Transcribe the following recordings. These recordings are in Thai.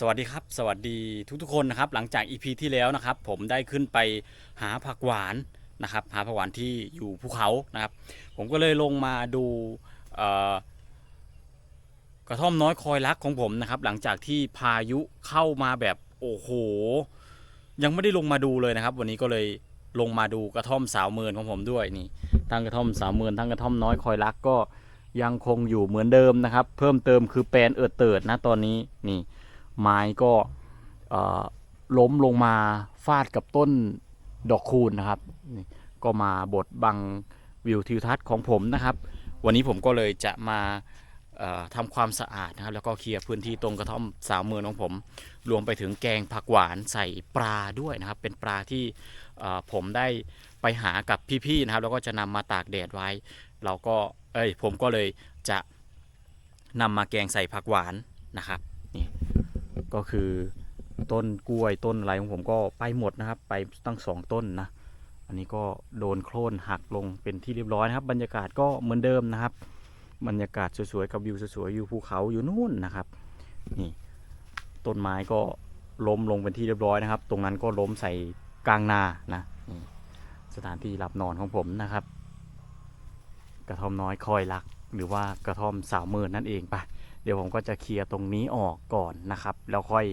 สวัสดีครับ สวัสดีทุกๆคนนะครับ หลังจาก EP ที่แล้วนะครับ ผมได้ขึ้นไปหาผักหวานนะครับ หาผักหวานที่อยู่ภูเขานะครับ ผมก็เลยลงมาดูกระท่อมน้อยคอยรักของผมนะครับ หลังจากที่พายุเข้ามาแบบโอ้โห ยังไม่ได้ลงมาดูเลยนะครับ วันนี้ก็เลยลงมาดูกระท่อมสาวเมินของผมด้วยนี่ทั้งกระท่อมสาวเมินทั้งกระท่อมน้อยคอยรักก็ยังคงอยู่เหมือนเดิมนะครับ เพิ่มเติมคือแปลนเอิดเติดนะตอนนี้นี่ ไม้ก็ล้มลงมาฟาดกับต้นดอกคูณนะครับ ก็มาบดบังวิวทิวทัศน์ของผมนะครับ วันนี้ผมก็เลยจะมาเอ่อทำความสะอาดนะครับแล้วก็เคลียร์พื้นที่ตรงกระท่อมสาวเมืองของผม รวมไปถึงแกงผักหวานใส่ปลาด้วยนะครับ เป็นปลาที่ผมได้ไปหากับพี่ๆนะครับ แล้วก็จะนำมาตากแดดไว้ เราก็เอ้ยผมก็เลยจะนำมาแกงใส่ผักหวานนะครับ ก็คือต้นกล้วยต้นอะไรของผมก็ไปหมดนะครับ ไปตั้งสองต้นนะ อันนี้ก็โดนโค่นหักลงเป็นที่เรียบร้อยนะครับ บรรยากาศก็เหมือนเดิมนะครับ บรรยากาศสวยๆกับวิวสวยๆอยู่ภูเขาอยู่นู่นนะครับนี่ต้นไม้ก็ล้มลงเป็นที่เรียบร้อยนะครับ ตรงนั้นก็ล้มใส่กลางนานะนี่สถานที่หลับนอนของผมนะครับ กระท่อมน้อยคอยรัก หรือว่ากระท่อมสาวเมินนั่นเองไป เดี๋ยวผมก็จะเคลียร์ตรงนี้ออกก่อนนะครับ แล้วค่อย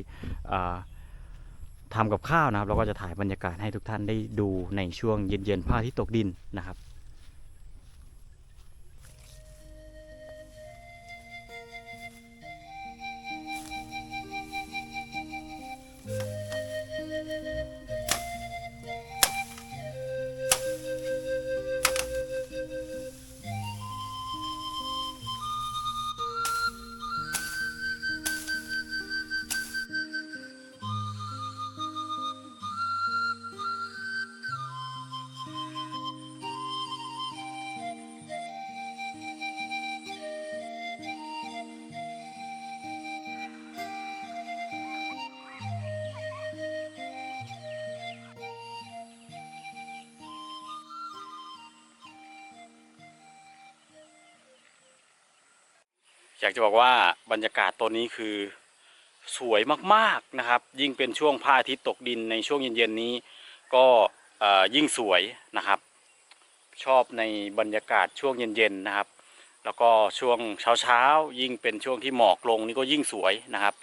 อทำกับข้าวนะครับแล้วก็จะถ่ายบรรยากาศให้ทุกท่านได้ดูในช่วงเย็นๆผ้าที่ตกดินนะครับ อยากจะบอกว่าบรรยากาศตัวนี้คือสวยมากๆนะครับ ยิ่งเป็นช่วงพระอาทิตย์ตกดินในช่วงเย็นๆนี้ ก็ยิ่งสวยนะครับ ชอบในบรรยากาศช่วงเย็นๆนะครับ แล้วก็ช่วงเช้าๆยิ่งเป็นช่วงที่หมอกลงนี่ก็ยิ่งสวยนะครับ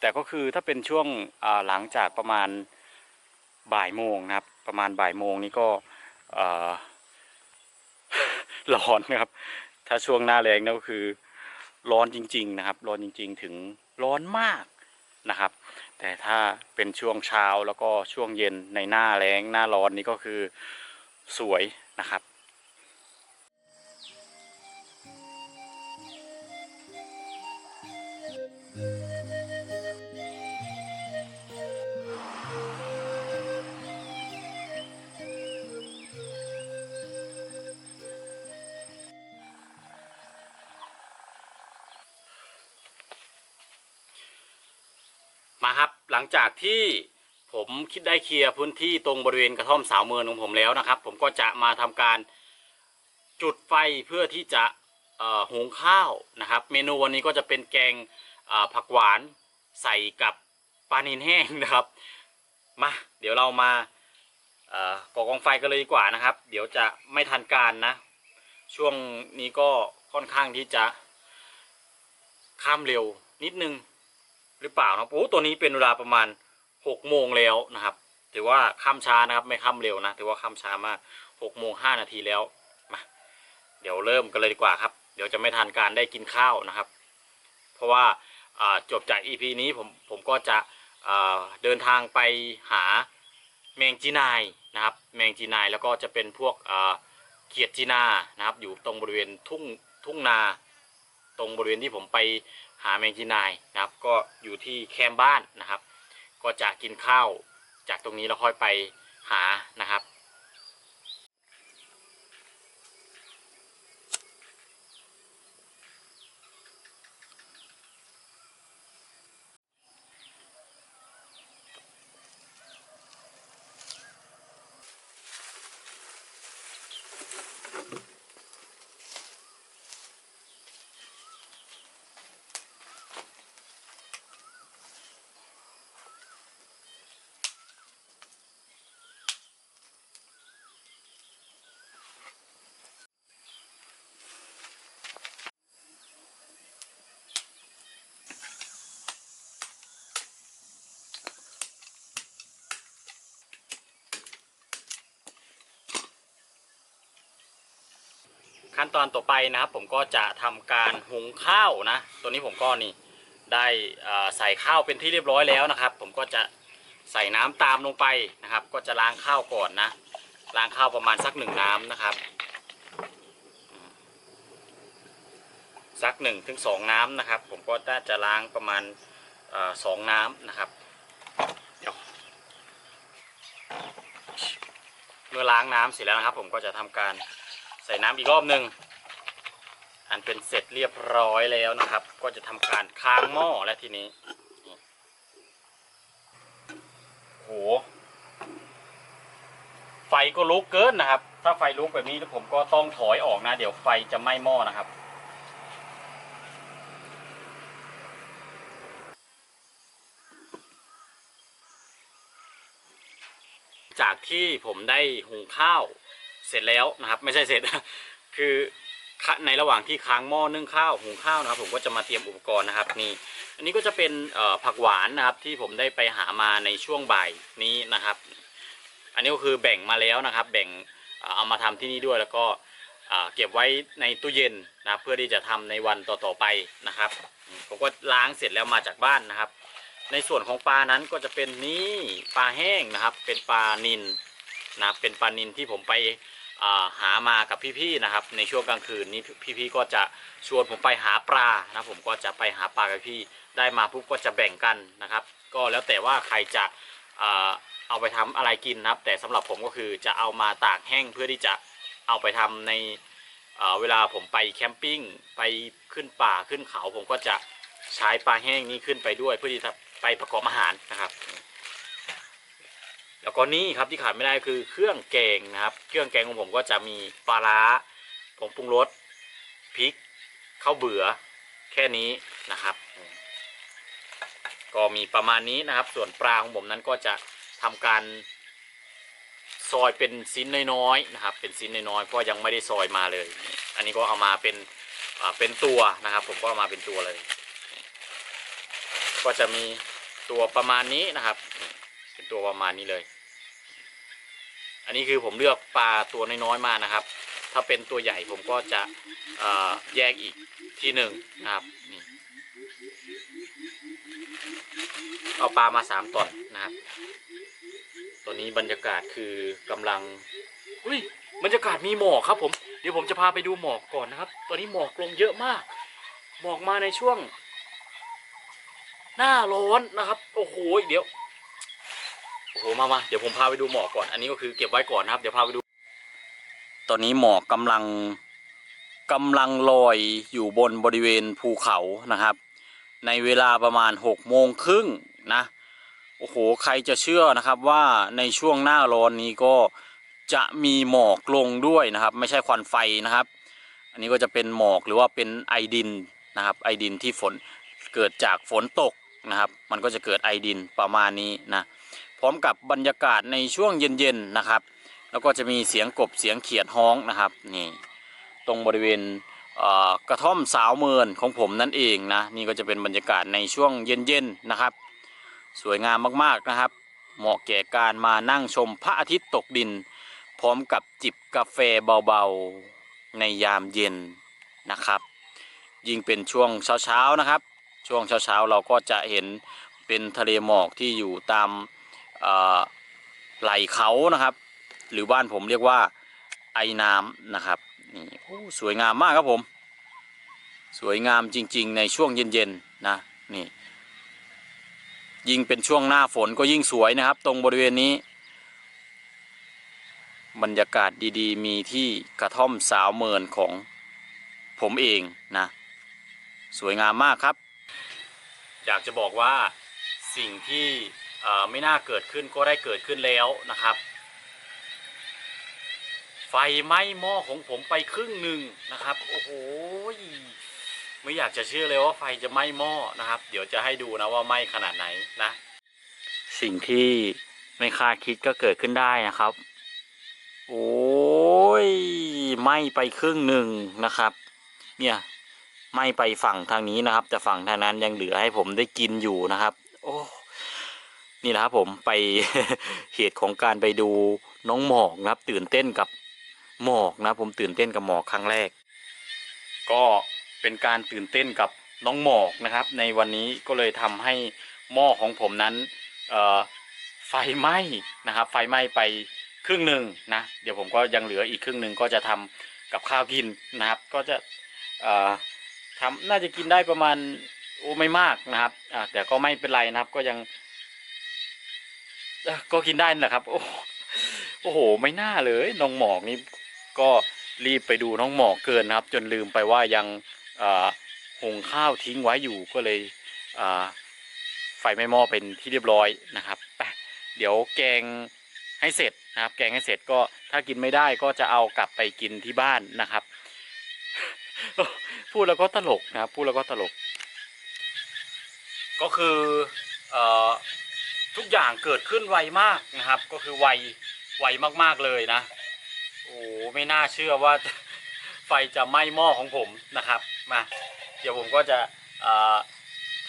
แต่ก็คือถ้าเป็นช่วงหลังจากประมาณบ่ายโมงนะครับ ประมาณบ่ายโมงนี่ก็ร้อนนะครับ ถ้าช่วงหน้าแรงนี่ก็คือ ร้อนจริง ๆ นะครับ ร้อนจริง ๆ ถึงร้อนมากนะครับ แต่ถ้าเป็นช่วงเช้าแล้วก็ช่วงเย็นในหน้าแรงหน้าร้อนนี่ก็คือสวยนะครับ หลังจากที่ผมคิดได้เคลียร์พื้นที่ตรงบริเวณกระท่อมสาวเมืองของผมแล้วนะครับ ผมก็จะมาทำการจุดไฟเพื่อที่จะหุงข้าวนะครับ เมนูวันนี้ก็จะเป็นแกงผักหวานใส่กับปลานินแห้งนะครับมาเดี๋ยวเรามาก่อกองไฟกันเลยดีกว่านะครับ เดี๋ยวจะไม่ทันการนะ ช่วงนี้ก็ค่อนข้างที่จะข้ามเร็วนิดนึง หรือเปล่านะครับโอ้ตัวนี้เป็นเวลาประมาณหกโมงแล้วนะครับถือว่าข้ามช้านะครับไม่ข้ามเร็วนะถือว่าข้ามช้ามากหกโมงห้านาทีแล้วมาเดี๋ยวเริ่มกันเลยดีกว่าครับ เดี๋ยวจะไม่ทันการได้กินข้าวนะครับ เพราะว่าจบจาก EP นี้ผมผมก็จะเดินทางไปหาแมงจีนายนะครับแมงจีนายแล้วก็จะเป็นพวกเขียดจีนานะครับอยู่ตรงบริเวณทุ่งทุ่งนา ตรงบริเวณที่ผมไป หาแมงจีนายนะครับ ก็อยู่ที่แคมป์บ้านนะครับ ก็จะกินข้าวจากตรงนี้แล้วค่อยไปหานะครับ ขั้นตอนต่อไปนะครับ ผมก็จะทำการหุงข้าวนะ ตัวนี้ผมก็นี่ได้ใส่ข้าวเป็นที่เรียบร้อยแล้วนะครับ ผมก็จะใส่น้ำตามลงไปนะครับ ก็จะล้างข้าวก่อนนะล้างข้าวประมาณสักหนึ่งน้ำนะครับ สักหนึ่งถึงสองน้ำนะครับ ผมก็น่าจะล้างประมาณสองน้ำนะครับเดี๋ยวเมื่อล้างน้ำเสร็จแล้วนะครับ ผมก็จะทำการ ใส่น้ำอีกรอบหนึ่งอันเป็นเสร็จเรียบร้อยแล้วนะครับ ก็จะทำการค้างหม้อและทีนี้โหไฟก็ลุกเกินนะครับ ถ้าไฟลุกแบบนี้ผมก็ต้องถอยออกนะ เดี๋ยวไฟจะไหม้หม้อนะครับ จากที่ผมได้หุงข้าว เสร็จแล้วนะครับ ไม่ใช่เสร็จ คือในระหว่างที่ค้างหม้อนึ่งข้าวหุงข้าวนะครับ ผมก็จะมาเตรียมอุปกรณ์นะครับนี่ อันนี้ก็จะเป็นผักหวานนะครับที่ผมได้ไปหามาในช่วงบ่ายนี้นะครับ อันนี้ก็คือแบ่งมาแล้วนะครับ แบ่งเอามาทำที่นี่ด้วยแล้วก็เก็บไว้ในตู้เย็นนะเพื่อที่จะทำในวันต่อๆไปนะครับ ผมก็ล้างเสร็จแล้วมาจากบ้านนะครับ ในส่วนของปลานั้นก็จะเป็นนี่ปลาแห้งนะครับ เป็นปลานินนะเป็นปลานินที่ผมไป หามากับพี่ๆนะครับ ในช่วงกลางคืนนี้พี่ๆก็จะชวนผมไปหาปลานะผมก็จะไปหาปลากับพี่ได้มาปุ๊บก็จะแบ่งกันนะครับ ก็แล้วแต่ว่าใครจะเอาไปทำอะไรกินนะครับ แต่สำหรับผมก็คือจะเอามาตากแห้งเพื่อที่จะเอาไปทำในเอ่อเวลาผมไปแคมปิ้งไปขึ้นป่าขึ้นเขา ผมก็จะใช้ปลาแห้งนี้ขึ้นไปด้วยเพื่อที่จะไปประกอบอาหารนะครับ แล้วก็นี่ครับที่ขาดไม่ได้คือเครื่องแกงนะครับ เครื่องแกงของผมก็จะมีปลาร้าผงปรุงรสพริกข้าวเบื่อแค่นี้นะครับ ก็มีประมาณนี้นะครับ ส่วนปลาของผมนั้นก็จะทำการซอยเป็นชิ้นน้อยๆนะครับ เป็นชิ้นน้อยๆเพราะยังไม่ได้ซอยมาเลย อันนี้ก็เอามาเป็นเป็นตัวนะครับ ผมก็เอามาเป็นตัวเลย ก็จะมีตัวประมาณนี้นะครับ เป็นตัวประมาณนี้เลย อันนี้คือผมเลือกปลาตัวน้อยๆมานะครับ ถ้าเป็นตัวใหญ่ผมก็จะแยกอีกที่หนึ่งนะครับนี่เอาปลามาสามตอนนะครับตัวนี้บรรยากาศคือกำลังอุ้ยบรรยากาศมีหมอกครับผมเดี๋ยวผมจะพาไปดูหมอกก่อนนะครับ ตอนนี้หมอกลงเยอะมาก หมอกมาในช่วง หน้าร้อนนะครับ โอ้โหเดี๋ยว โอ้โหมามาเดี๋ยวผมพาไปดูหมอกก่อน อันนี้ก็คือเก็บไว้ก่อนนะครับ เดี๋ยวพาไปดู ตอนนี้หมอกกำลังกำลังลอยอยู่บนบริเวณภูเขานะครับ ในเวลาประมาณหกโมงครึ่งนะ โอ้โห ใครจะเชื่อนะครับว่าในช่วงหน้าร้อนนี้ก็จะมีหมอกลงด้วยนะครับ ไม่ใช่ควันไฟนะครับ อันนี้ก็จะเป็นหมอกหรือว่าเป็นไอดินนะครับ ไอดินที่ฝนเกิดจากฝนตกนะครับ มันก็จะเกิดไอดินประมาณนี้นะ ร้อมกับบรรยากาศในช่วงเย็นๆนะครับ แล้วก็จะมีเสียงกบเสียงเขียดฮ้องนะครับนี่ตรงบริเวณเกระท่อมสาวเมินของผมนั่นเองนะนี่ก็จะเป็นบรรยากาศในช่วงเย็นๆนะครับ สวยงามมากๆนะครับ เหมาะแก่การมานั่งชมพระอาทิตย์ตกดิน พร้อมกับจิบกาแฟเบาๆในยามเย็นนะครับ ยิ่งเป็นช่วงเช้าๆนะครับ ช่วงเช้าๆเราก็จะเห็นเป็นทะเลหมอกที่อยู่ตาม ไหลเขานะครับ หรือบ้านผมเรียกว่าไอน้ำนะครับนี่โอ้สวยงามมากครับผม สวยงามจริง ๆ ในช่วงเย็นๆนะนี่ยิ่งเป็นช่วงหน้าฝนก็ยิ่งสวยนะครับ ตรงบริเวณนี้ บรรยากาศดีๆ มีที่กระท่อมสาวเมินของผมเองนะ สวยงามมากครับ อยากจะบอกว่าสิ่งที่ ไม่น่าเกิดขึ้นก็ได้เกิดขึ้นแล้วนะครับ ไฟไหม้หม้อของผมไปครึ่งหนึ่งนะครับ โอ้โหไม่อยากจะเชื่อเลยว่าไฟจะไหม้หม้อนะครับ เดี๋ยวจะให้ดูนะว่าไหม้ขนาดไหนนะ สิ่งที่ไม่คาดคิดก็เกิดขึ้นได้นะครับ โอ้ยไหม้ไปครึ่งหนึ่งนะครับ เนี่ยไหม้ไปฝั่งทางนี้นะครับ แต่ฝั่งทางนั้นยังเหลือให้ผมได้กินอยู่นะครับ โอ้ นี่นะครับผมไปเหตุของการไปดูน้องหมอกนะครับ ตื่นเต้นกับหมอกนะผมตื่นเต้นกับหมอกครั้งแรก ก็เป็นการตื่นเต้นกับน้องหมอกนะครับ ในวันนี้ก็เลยทำให้หม้อของผมนั้นไฟไหม้นะครับ ไฟไหม้ไปครึ่งหนึ่งนะเดี๋ยวผมก็ยังเหลืออีกครึ่งหนึ่งก็จะทำกับข้าวกินนะครับ ก็จะเอ่อทำน่าจะกินได้ประมาณโอ้ไม่มากนะครับแต่ก็ไม่เป็นไรนะครับ ก็ยัง ก็กินได้นั่นแหละครับ โอ้โห ไม่น่าเลยน้องหมอกนี่ก็รีบไปดูน้องหมอกเกินนะครับ จนลืมไปว่ายังหุงข้าวทิ้งไว้อยู่ก็เลยไฟไม่หม้อเป็นที่เรียบร้อยนะครับเดี๋ยวแกงให้เสร็จนะครับ แกงให้เสร็จก็ถ้ากินไม่ได้ก็จะเอากลับไปกินที่บ้านนะครับ พูดแล้วก็ตลกนะครับ พูดแล้วก็ตลก ก็คือเอ ทุกอย่างเกิดขึ้นไวมากนะครับ ก็คือไวไวมากๆเลยนะ โอ้ไม่น่าเชื่อว่าไฟจะไหม้หม้อของผมนะครับมาเดี๋ยวผมก็จะ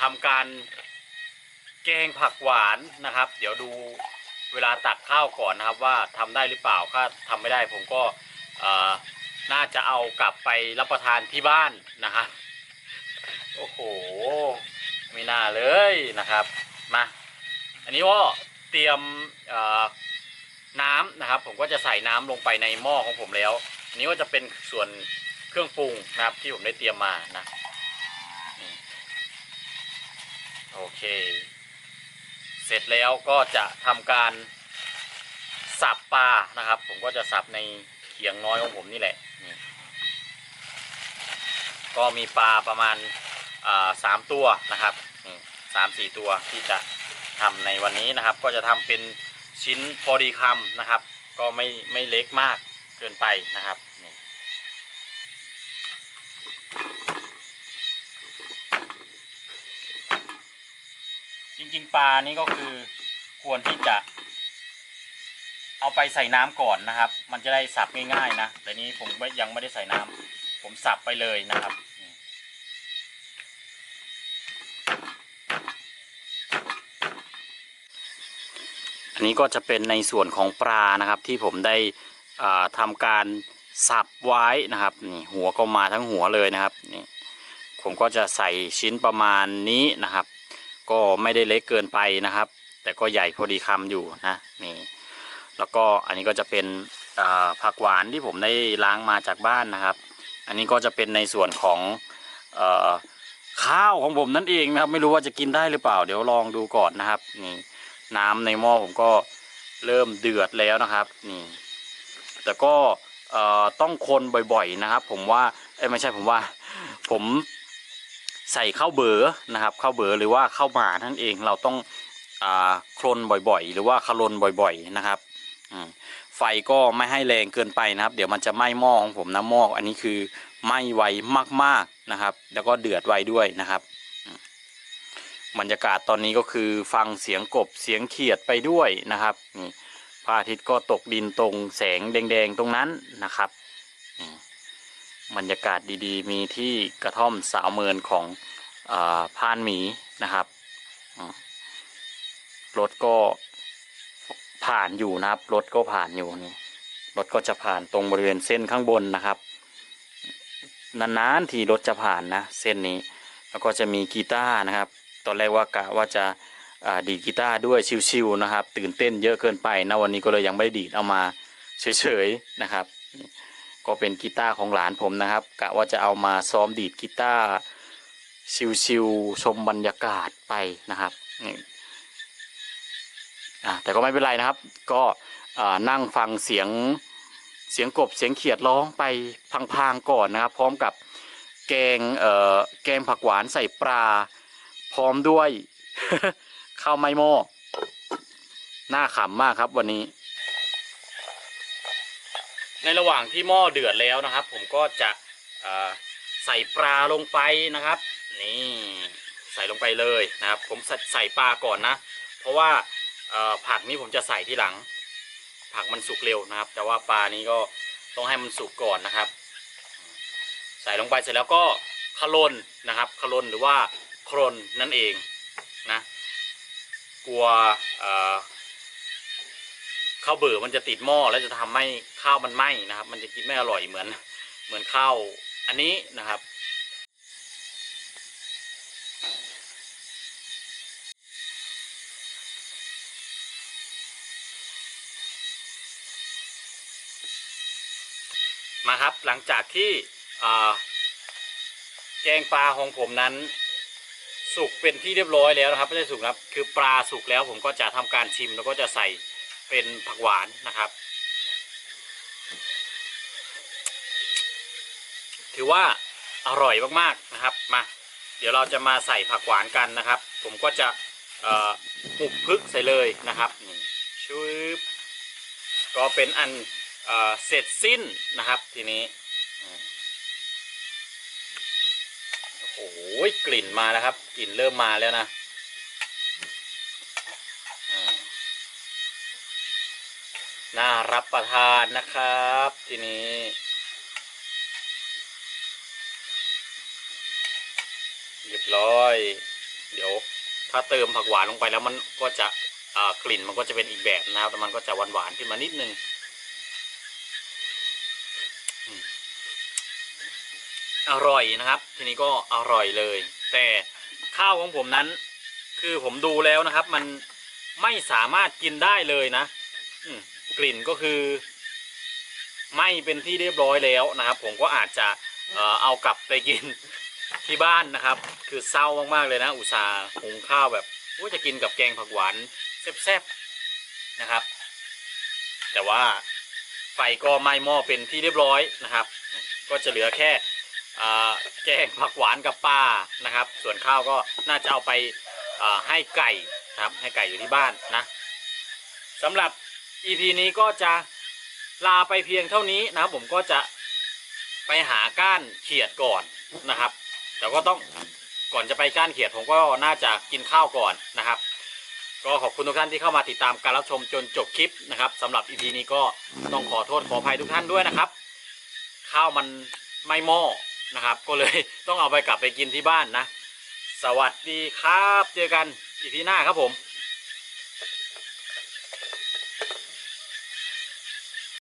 ทำการแกงผักหวานนะครับ เดี๋ยวดูเวลาตักข้าวก่อนนะครับว่าทำได้หรือเปล่าถ้าทำไม่ได้ผมก็น่าจะเอากลับไปรับประทานที่บ้านนะครับโอ้โหไม่น่าเลยนะครับมา อันนี้ก็เตรียมน้ำนะครับ ผมก็จะใส่น้ำลงไปในหม้อของผมแล้ว อันนี้ก็จะเป็นส่วนเครื่องปรุงนะครับ ที่ผมได้เตรียมมานะโอเค เสร็จแล้วก็จะทำการสับปลานะครับ ผมก็จะสับในเขียงน้อยของผมนี่แหละนี่ก็มีปลาประมาณสามตัวนะครับสามสี่ตัวที่จะ ทำในวันนี้นะครับ ก็จะทำเป็นชิ้นพอดีคำนะครับ ก็ไม่ไม่เล็กมากเกินไปนะครับจริงๆปลานี่ก็คือควรที่จะ เอาไปใส่น้ำก่อนนะครับ มันจะได้สับง่ายๆนะแต่นี้ผมยังไม่ได้ใส่น้ำผมสับไปเลยนะครับ นี่อันนี้ก็จะเป็นในส่วนของปลานะครับที่ผมได้อ่าทำการสับไว้นะครับนี่หัวก็มาทั้งหัวเลยนะครับนี่ผมก็จะใส่ชิ้นประมาณนี้นะครับ ก็ไม่ได้เล็กเกินไปนะครับ แต่ก็ใหญ่พอดีคำอยู่นะนี่แล้วก็อันนี้ก็จะเป็นผักหวานที่ผมได้ล้างมาจากบ้านนะครับ อันนี้ก็จะเป็นในส่วนของอข้าวของผมนั่นเองนะครับ ไม่รู้ว่าจะกินได้หรือเปล่า เดี๋ยวลองดูก่อนนะครับนี่ น้ำในหม้อผมก็เริ่มเดือดแล้วนะครับนี่แต่ก็ต้องคนบ่อยๆนะครับ ผมว่าเอ้ไม่ใช่ผมว่า ผมใส่ข้าวเบอร์นะครับข้าวเบอร์หรือว่าข้าวหมานั่นเองเราต้องอคลนบ่อยๆ หรือว่าคลนบ่อยๆนะครับไฟก็ไม่ให้แรงเกินไปนะครับ เดี๋ยวมันจะไหม้หม้อของผมนะหม้ออันนี้คือไหม้ไวมากๆนะครับ แล้วก็เดือดไวด้วยนะครับ บรรยากาศตอนนี้ก็คือฟังเสียงกบเสียงเขียดไปด้วยนะครับนี่พระอาทิตย์ก็ตกดินตรงแสงแดงๆตรงนั้นนะครับนี่บรรยากาศดีๆ มีที่กระท่อมสาวเมินของอพานหมีนะครับรถก็ผ่านอยู่นะครับรถก็ผ่านอยู่นี่รถก็จะผ่านตรงบริเวณเส้นข้างบนนะครับนานๆทีรถจะผ่านนะเส้นนี้ แล้วก็จะมีกีตาร์นะครับ ตอนแรกว่ากะว่าจะาดีดกีตาร์ด้วยชิวๆนะครับ ตื่นเต้นเยอะเกินไปนะวันนี้ก็เลยยังไม่ได้ดีดเอามาเฉยๆนะครับ ก็เป็นกีตาร์ของหลานผมนะครับกะว่าจะเอามาซ้อมดีดกีตาร์ชิวๆชมบรรยากาศไปนะครับนี่อ่าแต่ก็ไม่เป็นไรนะครับ ก็นั่งฟังเสียงเสียงกบเสียงเขียดร้องไปพางๆก่อนนะครับ พร้อมกับแกงเอ่อแกงผักหวานใส่ปลา พร้อมด้วยข้าวไม้หม้อน่าขำมากครับวันนี้ ในระหว่างที่หม้อเดือดแล้วนะครับ ผมก็จะใส่ปลาลงไปนะครับ นี่ใส่ลงไปเลยนะครับ ผมใส่ใสปลาก่อนนะ เพราะว่าผักนี้ผมจะใส่ที่หลัง ผักมันสุกเร็วนะครับ แต่ว่าปลานี้ก็ต้องให้มันสุกก่อนนะครับ ใส่ลงไปเสร็จแล้วก็คลนนะครับคลนหรือว่า โครนนั่นเองนะกลัวข้าวเบื่อมันจะติดหม้อแล้วจะทำให้ข้าวมันไหม้นะครับ มันจะกินไม่อร่อยเหมือน เหมือนข้าวอันนี้นะครับ มาครับหลังจากที่แกงปลาของผมนั้น สุกเป็นที่เรียบร้อยแล้วนะครับ ไม่ใช่สุกครับ คือปลาสุกแล้วผมก็จะทำการชิมแล้วก็จะใส่เป็นผักหวานนะครับ ถือว่าอร่อยมากๆนะครับมาเดี๋ยวเราจะมาใส่ผักหวานกันนะครับ ผมก็จะเอ่อหุบพึกใส่เลยนะครับนี่ชืบก็เป็นอันเอเสร็จสิ้นนะครับทีนี้ โอ้โหกลิ่นมาแล้วครับ กลิ่นเริ่มมาแล้วนะน่ารับประทานนะครับ ทีนี้เรียบร้อย เดี๋ยวถ้าเติมผักหวานลงไปแล้วมันก็จะกลิ่นมันก็จะเป็นอีกแบบนะครับแล้วมันก็จะหวานหวานๆขึ้นมานิดนึงอืม อร่อยนะครับ ทีนี้ก็อร่อยเลย แต่ข้าวของผมนั้น คือผมดูแล้วนะครับ มันไม่สามารถกินได้เลยนะกลิ่นก็คือไม่เป็นที่เรียบร้อยแล้วนะครับ ผมก็อาจจะเอากลับไปกินที่บ้านนะครับ คือเศร้ามากๆเลยนะ อุตส่าห์หุงข้าวแบบว่าจะกินกับแกงผักหวานแซ่บๆนะครับ แต่ว่าไฟก็ไหม้หม้อเป็นที่เรียบร้อยนะครับ ก็จะเหลือแค่ แกงผักหวานกับปลานะครับ ส่วนข้าวก็น่าจะเอาไปาให้ไก่นะครับ ให้ไก่อยู่ที่บ้านนะสำหรับ EP นี้ก็จะลาไปเพียงเท่านี้นะครับ ผมก็จะไปหาก้านเขียดก่อนนะครับแต่ก็ต้องก่อนจะไปก้านเขียดผมก็น่าจะกินข้าวก่อนนะครับ ก็ขอบคุณทุกท่านที่เข้ามาติดตามการรับชมจนจบคลิปนะครับสำหรับ EP นี้ก็ต้องขอโทษขออภัยทุกท่านด้วยนะครับ ข้าวมันไม่หม้อ นะครับ ก็เลยต้องเอาไปกลับไปกินที่บ้านนะ สวัสดีครับ เจอกันอีพีหน้าครับผม